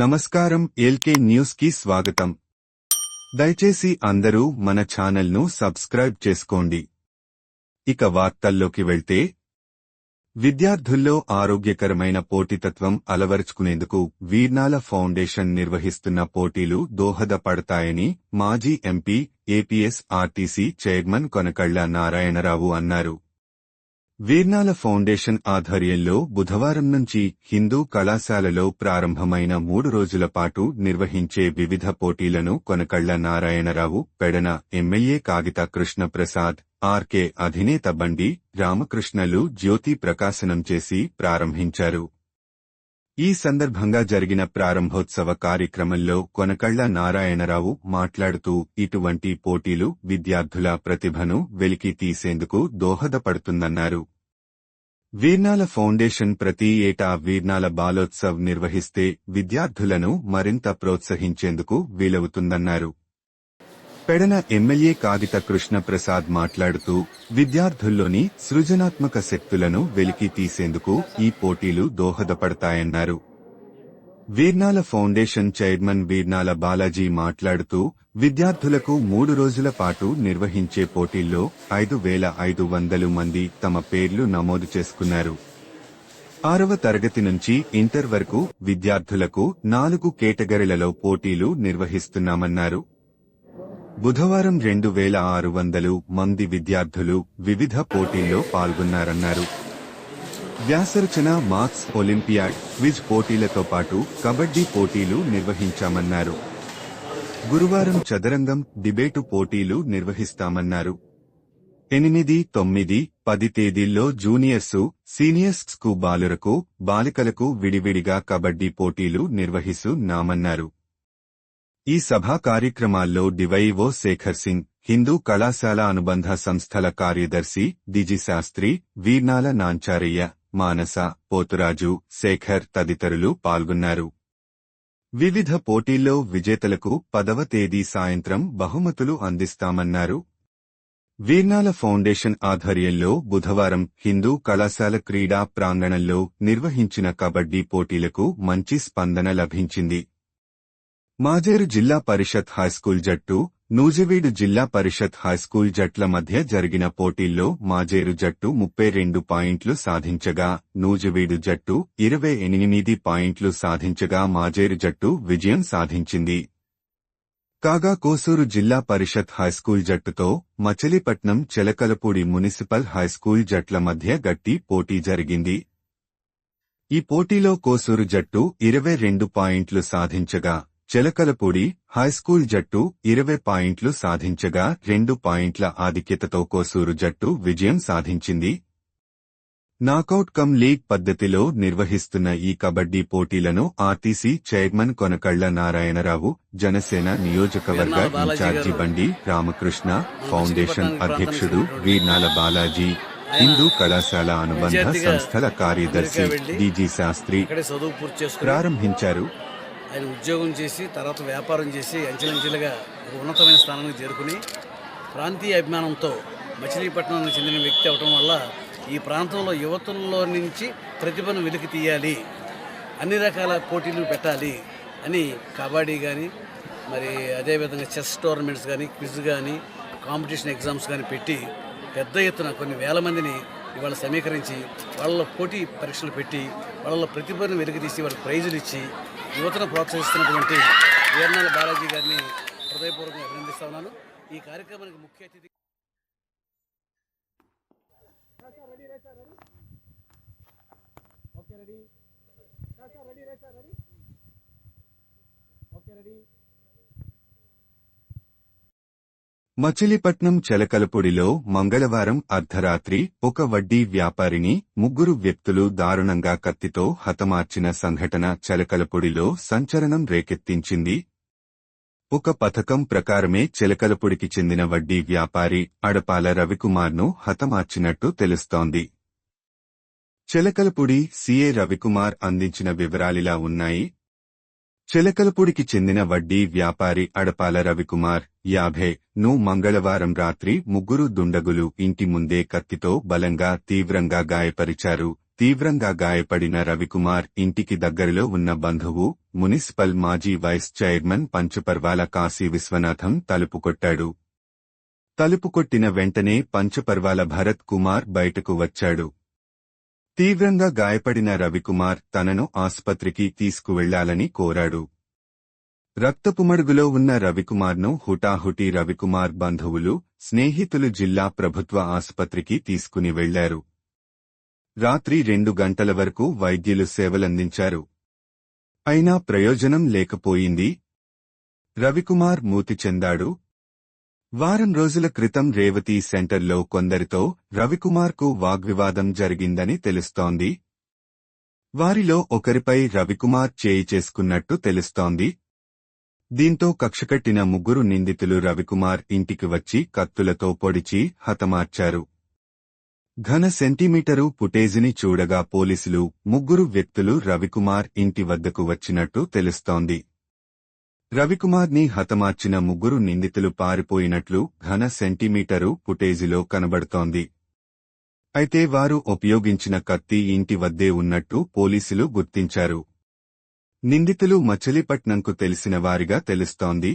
నమస్కారం ఎల్కే న్యూస్కి స్వాగతం. దయచేసి అందరూ మన ఛానల్ను సబ్స్క్రైబ్ చేసుకోండి. ఇక వార్తల్లోకి వెళ్తే విద్యార్థుల్లో ఆరోగ్యకరమైన పోటీతత్వం అలవరుచుకునేందుకు వీర్నాల ఫౌండేషన్ నిర్వహిస్తున్న పోటీలు దోహదపడతాయని మాజీ MP APS RTC chairman Konakalla Narayanarao అన్నారు. వీర్నాల ఫౌండేషన్ ఆధ్వర్యంలో బుధవారం నుంచి హిందూ కళాశాలలో ప్రారంభమైన మూడు రోజుల పాటు నిర్వహించే వివిధ పోటీలను కొనకళ్ళ నారాయణరావు పెడన ఎమ్మెల్యే కాగిత కృష్ణప్రసాద్ ఆర్కే అధినేత బండి రామకృష్ణలు జ్యోతి ప్రకాశనం చేసి ప్రారంభించారు. ఈ సందర్భంగా జరిగిన ప్రారంభోత్సవ కార్యక్రమంలో కొనకళ్ళ నారాయణరావు మాట్లాడుతూ ఇటువంటి పోటీలు విద్యార్థుల ప్రతిభను వెలికి తీసేందుకు దోహదపడుతుందన్నారు. వీర్నాల ఫౌండేషన్ ప్రతి ఏటా వీర్నాల బాలోత్సవ్ నిర్వహిస్తే విద్యార్థులను మరింత ప్రోత్సహించేందుకు వీలవుతుందన్నారు. పెడన ఎమ్మెల్యే కాగిత కృష్ణప్రసాద్ మాట్లాడుతూ విద్యార్థుల్లోని సృజనాత్మక శక్తులను వెలికి తీసేందుకు ఈ పోటీలు దోహదపడతాయన్నారు. వీర్నాల ఫౌండేషన్ చైర్మన్ వీర్నాల బాలాజీ మాట్లాడుతూ విద్యార్థులకు మూడు రోజుల పాటు నిర్వహించే పోటీల్లో ఐదు వేల ఐదు వందలు మంది తమ పేర్లు నమోదు చేసుకున్నారు. ఆరవ తరగతి నుంచి ఇంటర్ వరకు విద్యార్థులకు నాలుగు కేటగిరీలలో పోటీలు నిర్వహిస్తున్నామన్నారు. బుధవారం రెండు వేల ఆరు వందలు మంది విద్యార్థులు వివిధ పోటీల్లో పాల్గొన్నారన్నారు. వ్యాసరచన మార్క్స్ ఒలింపియాడ్ క్విజ్ పోటీలతో పాటు కబడ్డీ పోటీలు నిర్వహించామన్నారు. గురువారం చదరంగం డిబేటు పోటీలు నిర్వహిస్తామన్నారు. ఎనిమిది తొమ్మిది పది తేదీల్లో జూనియర్సు సీనియర్స్కు బాలురకు బాలికలకు విడివిడిగా కబడ్డీ పోటీలు నిర్వహిస్తున్నామన్నారు. ఈ సభా కార్యక్రమాల్లో డివైఓ శేఖర్ సింగ్ హిందూ కళాశాల అనుబంధ సంస్థల కార్యదర్శి దిజిశాస్త్రి వీర్నాల నాంచారయ్య మానస పోతురాజు శేఖర్ తదితరులు పాల్గొన్నారు. వివిధ పోటీల్లో విజేతలకు పదవ తేదీ సాయంత్రం బహుమతులు అందిస్తామన్నారు. వీర్నాల ఫౌండేషన్ ఆధ్వర్యంలో బుధవారం హిందూ కళాశాల క్రీడా ప్రాంగణంలో నిర్వహించిన కబడ్డీ పోటీలకు మంచి స్పందన లభించింది. మాజేరు జిల్లా పరిషత్ హైస్కూల్ జట్టు నూజివీడు జిల్లా పరిషత్ హైస్కూల్ జట్ల మధ్య జరిగిన పోటీల్లో మాజేరు జట్టు ముప్పై రెండు పాయింట్లు సాధించగా నూజివీడు జట్టు ఇరవై ఎనిమిది పాయింట్లు సాధించగా మాజేరు జట్టు విజయం సాధించింది. కాగా కోసూరు జిల్లా పరిషత్ హైస్కూల్ జట్టుతో మచిలీపట్నం చెలకలపూడి మున్సిపల్ హైస్కూల్ జట్ల మధ్య గట్టి పోటీ జరిగింది. ఈ పోటీలో కోసూరు జట్టు ఇరవై రెండు పాయింట్లు సాధించగా చెలకలపూడి హైస్కూల్ జట్టు ఇరవై పాయింట్లు సాధించగా రెండు పాయింట్ల ఆధిక్యతతో కోసూరు జట్టు విజయం సాధించింది. నాకౌట్ కమ్ లీగ్ పద్ధతిలో నిర్వహిస్తున్న ఈ కబడ్డీ పోటీలను ఆర్టీసీ చైర్మన్ కొనకళ్ళ నారాయణరావు జనసేన నియోజకవర్గ ఇన్ఛార్జి బండి రామకృష్ణ ఫౌండేషన్ అధ్యక్షుడు వీర్నాల బాలాజీ హిందూ కళాశాల అనుబంధ సంస్థల కార్యదర్శి డిజి శాస్త్రి ప్రారంభించారు. ఆయన ఉద్యోగం చేసి తర్వాత వ్యాపారం చేసి అంచెలంచెలుగా ఒక ఉన్నతమైన స్థానానికి చేరుకుని ప్రాంతీయ అభిమానంతో మచిలీపట్నానికి చెందిన వ్యక్తి అవటం వల్ల ఈ ప్రాంతంలో యువతుల్లో నుంచి ప్రతిభను వెలికి తీయాలి అన్ని రకాల పోటీలు పెట్టాలి అని కబడ్డీ కానీ మరి అదేవిధంగా చెస్ టోర్నమెంట్స్ కానీ క్విజ్ కానీ కాంపిటీషన్ ఎగ్జామ్స్ కానీ పెట్టి పెద్ద ఎత్తున కొన్ని వేల మందిని ఇవాళ సమీకరించి వాళ్ళ పోటీ పరీక్షలు పెట్టి వాళ్ళ ప్రతిభను వెలుగుతీసి వాళ్ళకి ప్రైజులు ఇచ్చి యువతను ప్రోత్సహిస్తున్నటువంటి వీర్నాల బాలాజీ గారిని హృదయపూర్వకంగా అభినందిస్తా ఉన్నాను. ఈ కార్యక్రమానికి ముఖ్య అతిథి ready. Ready. Ready ready. Machilipatnam చెలకలపొడిలో మంగళవారం అర్ధరాత్రి ఒక వడ్డీ వ్యాపారిని ముగ్గురు వ్యక్తులు దారుణంగా కత్తితో హతమార్చిన సంఘటన చెలకలపొడిలో సంచలనం రేకెత్తించింది. ఒక పథకం ప్రకారమే చెలకలపొడికి చెందిన వడ్డీ వ్యాపారి అడపాల రవికుమార్ను హతమార్చినట్టు తెలుస్తోంది. చెలకలపొడి సీఏ రవికుమార్ అందించిన వివరాలిలా ఉన్నాయి. చిలకలపూడికి చెందిన వడ్డీ వ్యాపారి అడపాల రవికుమార్ యాభై ను మంగళవారం రాత్రి ముగ్గురు దుండగులు ఇంటి ముందే కత్తితో బలంగా తీవ్రంగా గాయపరిచారు. తీవ్రంగా గాయపడిన రవికుమార్ ఇంటికి దగ్గరలో ఉన్న బంధువు మున్సిపల్ మాజీ వైస్ చైర్మన్ పంచపర్వాల కాశీ విశ్వనాథం తలుపు కొట్టాడు. తలుపు కొట్టిన వెంటనే పంచపర్వాల భరత్ కుమార్ బయటకు వచ్చాడు. తీవ్రంగా గాయపడిన రవికుమార్ తనను ఆస్పత్రికి తీసుకువెళ్ళాలని కోరాడు. రక్తపుమడుగులో ఉన్న రవికుమార్ను హుటాహుటి రవికుమార్ బంధువులు స్నేహితులు జిల్లా ప్రభుత్వ ఆసుపత్రికి తీసుకుని వెళ్ళారు. రాత్రి రెండు గంటల వరకు వైద్యులు సేవలందించారు. అయినా ప్రయోజనం లేకపోయింది. రవికుమార్ మూతి చెందాడు. వారం రోజుల క్రితం రేవతి సెంటర్లో కొందరితో రవికుమార్కు వాగ్వివాదం జరిగిందని తెలుస్తోంది. వారిలో ఒకరిపై రవికుమార్ చేయి చేసుకున్నట్టు తెలుస్తోంది. దీంతో కక్షకట్టిన ముగ్గురు నిందితులు రవికుమార్ ఇంటికి వచ్చి కత్తులతో పొడిచి హతమార్చారు. ఘన సెంటీమీటరు ఫుటేజిని చూడగా పోలీసులు ముగ్గురు వ్యక్తులు రవికుమార్ ఇంటి వద్దకు వచ్చినట్టు తెలుస్తోంది. రవికుమార్ని హతమార్చిన ముగ్గురు నిందితులు పారిపోయినట్లు ఘన సెంటీమీటరు ఫుటేజిలో కనబడుతోంది. అయితే వారు ఉపయోగించిన కత్తి ఇంటి వద్దే ఉన్నట్టు పోలీసులు గుర్తించారు. నిందితులు మచిలీపట్నంకు తెలిసిన వారిగా తెలుస్తోంది.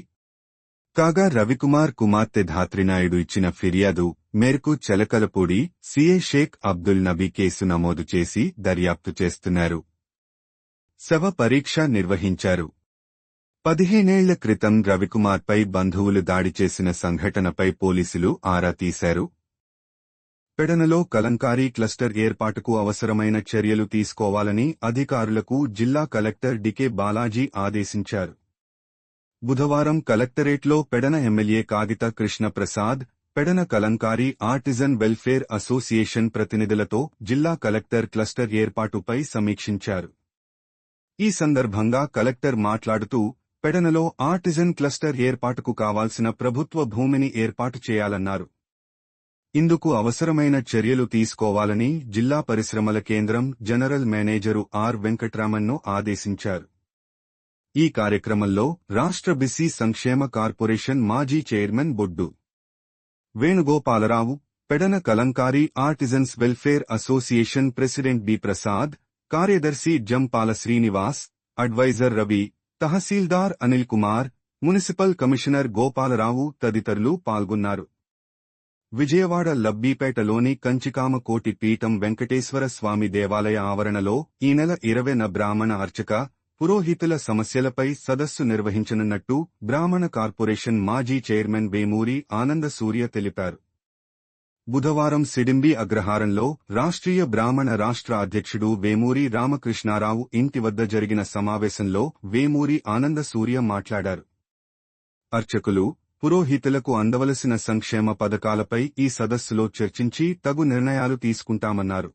కాగా రవికుమార్ కుమార్తె ధాత్రినాయుడు ఇచ్చిన ఫిర్యాదు మేరకు చెలకలపూడి సీఏ షేక్ అబ్దుల్ నబీ కేసు నమోదు చేసి దర్యాప్తు చేస్తున్నారు. శవ పరీక్ష నిర్వహించారు. పదిహేనేళ్ళ క్రితం రవికుమార్పై బంధువులు దాడి చేసిన సంఘటనపై పోలీసులు ఆరా తీశారు. పెడనలో కలంకారీ క్లస్టర్ ఏర్పాటుకు అవసరమైన చర్యలు తీసుకోవాలని అధికారులకు జిల్లా కలెక్టర్ డికే బాలాజీ ఆదేశించారు. బుధవారం కలెక్టరేట్లో Pedana MLA Kagitha Krishnaprasad Pedana Kalamkari artisan welfare association ప్రతినిధులతో జిల్లా కలెక్టర్ క్లస్టర్ ఏర్పాటుపై సమీక్షించారు. ఈ సందర్భంగా కలెక్టర్ మాట్లాడుతూ పెడనలో ఆర్టిజన్ క్లస్టర్ ఏర్పాటుకు కావాల్సిన ప్రభుత్వ భూమిని ఏర్పాటు చేయాలన్నారు. ఇందుకు అవసరమైన చర్యలు తీసుకోవాలని జిల్లా పరిశ్రమల కేంద్రం జనరల్ మేనేజరు ఆర్ వెంకట్రామన్ను ఆదేశించారు. ఈ కార్యక్రమంలో రాష్ట్ర బిసి సంక్షేమ కార్పొరేషన్ మాజీ chairman Boddu Venugopalarao Pedana Kalamkari artisans welfare association president B Prasad కార్యదర్శి Jampala Srinivas adviser Ravi tahsildar Anil Kumar municipal commissioner Gopalarao తదితరులు పాల్గొన్నారు. విజయవాడ లబ్బీపేటలోని కంచికామ కోటి పీఠం వెంకటేశ్వర స్వామి దేవాలయ ఆవరణలో ఈ నెల ఇరవైన బ్రాహ్మణ అర్చక పురోహితుల సమస్యలపై సదస్సు నిర్వహించనున్నట్టు బ్రాహ్మణ కార్పొరేషన్ మాజీ చైర్మన్ వేమూరి ఆనంద సూర్య తెలిపారు. బుధవారం సిడింబి అగ్రహారంలో రాష్ట్రీయ బ్రాహ్మణ రాష్ట్ర అధ్యక్షుడు వేమూరి రామకృష్ణారావు ఇంటి వద్ద జరిగిన సమావేశంలో వేమూరి ఆనంద సూర్య మాట్లాడారు. అర్చకులు పురోహితులకు అందవలసిన సంక్షేమ పథకాలపై ఈ సదస్సులో చర్చించి తగు నిర్ణయాలు తీసుకుంటామన్నారు.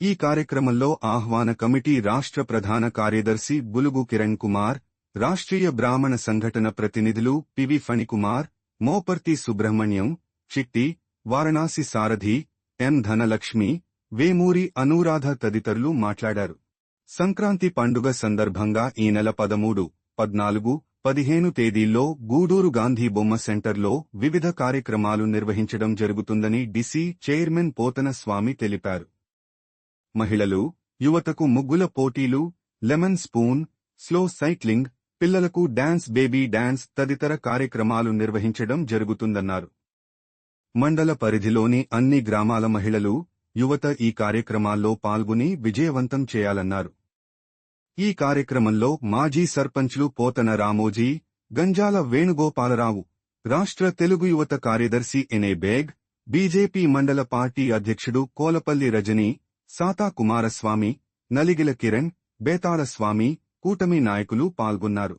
ఈ కార్యక్రమంలో ఆహ్వాన కమిటీ రాష్ట్ర ప్రధాన కార్యదర్శి బులుగు కిరణ్ కుమార్ రాష్ట్రీయ బ్రాహ్మణ సంఘటన ప్రతినిధులు పివి ఫణికుమార్ మోపర్తి సుబ్రహ్మణ్యం చిట్టి వారణాసి సారథి ఎం ధనలక్ష్మి వేమూరి అనురాధ తదితరులు మాట్లాడారు. సంక్రాంతి పండుగ సందర్భంగా ఈ నెల పదమూడు పద్నాలుగు పదిహేను తేదీల్లో గూడూరు గాంధీ బొమ్మ సెంటర్లో వివిధ కార్యక్రమాలు నిర్వహించడం జరుగుతుందని డిసి చైర్మన్ పోతన స్వామి తెలిపారు. మహిళలు యువతకు ముగ్గుల పోటీలు లెమన్ స్పూన్ స్లో సైక్లింగ్ పిల్లలకు డాన్స్ బేబీ డాన్స్ తదితర కార్యక్రమాలు నిర్వహించడం జరుగుతుందన్నారు. మండల పరిధిలోని అన్ని గ్రామాల మహిళలు యువత ఈ కార్యక్రమాల్లో పాల్గొని విజయవంతం చేయాలన్నారు. ఈ కార్యక్రమంలో మాజీ సర్పంచ్లు పోతన రామోజీ గంజాల వేణుగోపాలరావు రాష్ట్ర తెలుగు యువత కార్యదర్శి ఎనే బేగ్ బీజేపీ మండల పార్టీ అధ్యక్షుడు కోలపల్లి రజని సాతా కుమారస్వామి నలిగిల కిరణ్ బేతాళస్వామి కూటమి నాయకులు పాల్గొన్నారు.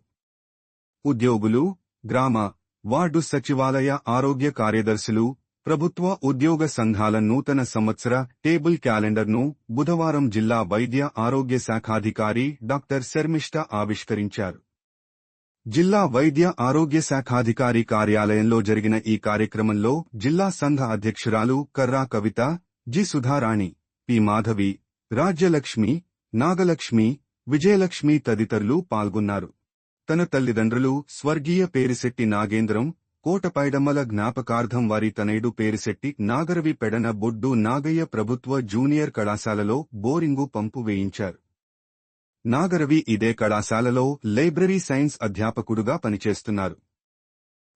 ఉద్యోగులు గ్రామ వార్డు సచివాలయ ఆరోగ్య కార్యదర్శులు ప్రభుత్వ ఉద్యోగ సంఘాల నూతన సంవత్సర టేబుల్ క్యాలెండర్ను బుధవారం జిల్లా వైద్య ఆరోగ్య శాఖాధికారి డాక్టర్ శర్మిష్ట ఆవిష్కరించారు. జిల్లా వైద్య ఆరోగ్య శాఖాధికారి కార్యాలయంలో జరిగిన ఈ కార్యక్రమంలో జిల్లా సంఘ అధ్యక్షురాలు కర్రా కవిత జి సుధారాణి పి మాధవి రాజ్యలక్ష్మి నాగలక్ష్మి విజయలక్ష్మి తదితరులు పాల్గొన్నారు. తన తల్లిదండ్రులు స్వర్గీయ పేరిశెట్టి నాగేంద్రం కోటపైడమ్మల జ్ఞాపకార్థం వారి తనయుడు పేరుశెట్టి నాగరవి పెడన బొడ్డు నాగయ్య ప్రభుత్వ జూనియర్ కళాశాలలో బోరింగు పంపు వేయించారు. నాగరవి ఇదే కళాశాలలో లైబ్రరీ సైన్స్ అధ్యాపకుడుగా పనిచేస్తున్నారు.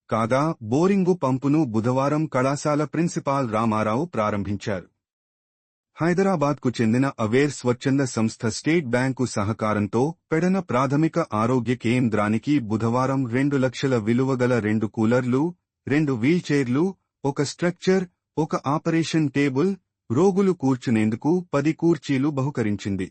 కాగా బోరింగు పంపును బుధవారం కళాశాల ప్రిన్సిపాల్ రామారావు ప్రారంభించారు. హైదరాబాద్కు చెందిన అవేర్ స్వచ్ఛంద సంస్థ స్టేట్ బ్యాంకు సహకారంతో పెడన ప్రాథమిక ఆరోగ్య కేంద్రానికి బుధవారం రెండు లక్షల విలువగల రెండు కూలర్లు రెండు వీల్చైర్లు ఒక స్ట్రక్చర్ ఒక ఆపరేషన్ టేబుల్ రోగులు కూర్చునేందుకు పది కూర్చీలు బహుకరించింది.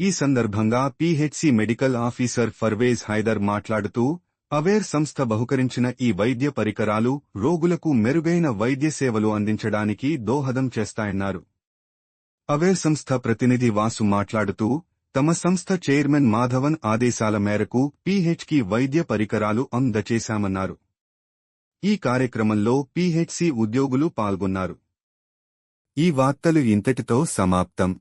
ఈ సందర్భంగా PHC medical officer Parvez Haider మాట్లాడుతూ అవేర్ సంస్థ బహుకరించిన ఈ వైద్య పరికరాలు రోగులకు మెరుగైన వైద్య సేవలు అందించడానికి దోహదం చేస్తాయన్నారు. అవేర్ సంస్థ ప్రతినిధి వాసు మాట్లాడుతూ తమ సంస్థ చైర్మన్ మాధవన్ ఆదేశాల మేరకు పీహెచ్కి వైద్య పరికరాలు అందచేశామన్నారు. ఈ కార్యక్రమంలో పీహెచ్సి ఉద్యోగులు పాల్గొన్నారు. ఈ వార్తలు ఇంతటితో సమాప్తం.